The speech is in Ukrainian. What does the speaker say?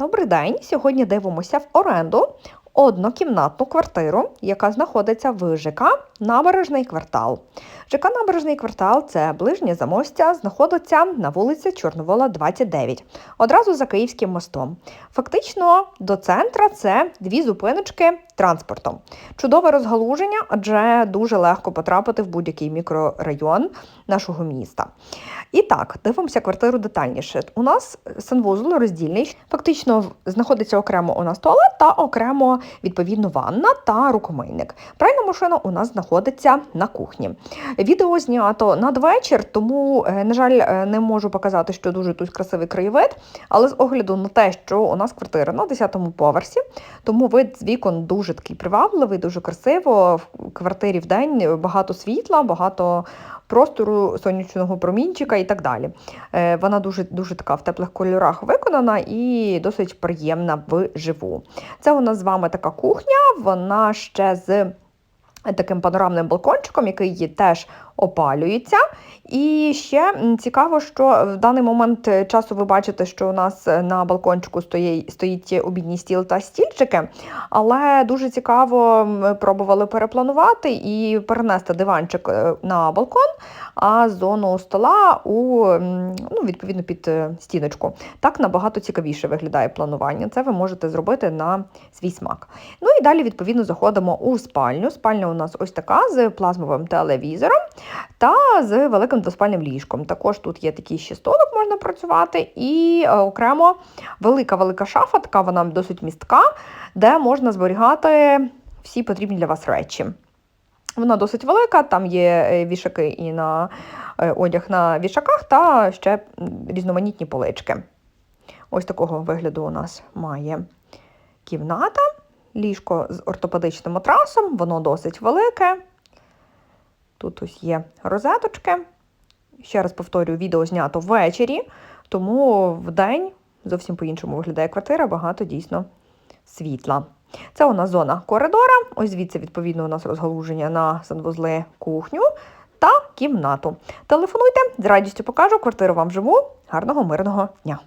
Добрий день. Сьогодні дивимося в оренду однокімнатну квартиру, яка знаходиться в ЖК Набережний квартал. ЖК Набережний квартал це ближнє замостя, знаходиться на вулиці Чорновола, 29, одразу за Київським мостом. Фактично до центра це дві зупиночки транспортом. Чудове розгалуження, адже дуже легко потрапити в будь-який мікрорайон нашого міста. І так, дивимося квартиру детальніше. У нас санвузол роздільний. Фактично знаходиться окремо у нас туалет та окремо відповідно ванна та рукомийник. Пральна машина у нас знаходиться на кухні. Відео знято надвечір, тому, е, на жаль, е, не можу показати, що дуже тут красивий краєвид. Але з огляду на те, що у нас квартира на 10-му поверсі, тому вид з вікон дуже такий привабливий, дуже красиво. В квартирі в день багато світла, багато простору сонячного промінчика і так далі. Е, Вона дуже дуже така в теплих кольорах виконана і досить приємна вживу. Це у нас з вами така кухня, вона ще з таким панорамним балкончиком, який теж опалюється. І ще цікаво, що в даний момент е, часу ви бачите, що у нас на балкончику стоїть, стоїть обідній стіл та стільчики, але дуже цікаво ми пробували перепланувати і перенести диванчик е, на балкон, а зону стола у ну, відповідно під е, стіночку. Так набагато цікавіше виглядає планування. Це ви можете зробити на свій смак. Ну і далі, відповідно, заходимо у спальню. Спальня у нас ось така з плазмовим телевізором та з великим двоспальним ліжком. Також тут є такий ще столик, можна працювати, і е, окремо велика-велика шафа, така вона досить містка, де можна зберігати всі потрібні для вас речі. Вона досить велика, там є е, вішаки і на е, одяг на вішаках, та ще різноманітні полички. Ось такого вигляду у нас має кімната, ліжко з ортопедичним матрасом, воно досить велике. Тут ось є розеточки. Ще раз повторюю, відео знято ввечері, тому вдень зовсім по-іншому виглядає квартира, багато дійсно світла. Це у нас зона коридора. Ось звідси, відповідно, у нас розгалуження на санвузли кухню та кімнату. Телефонуйте, з радістю покажу квартиру вам живу. Гарного мирного дня!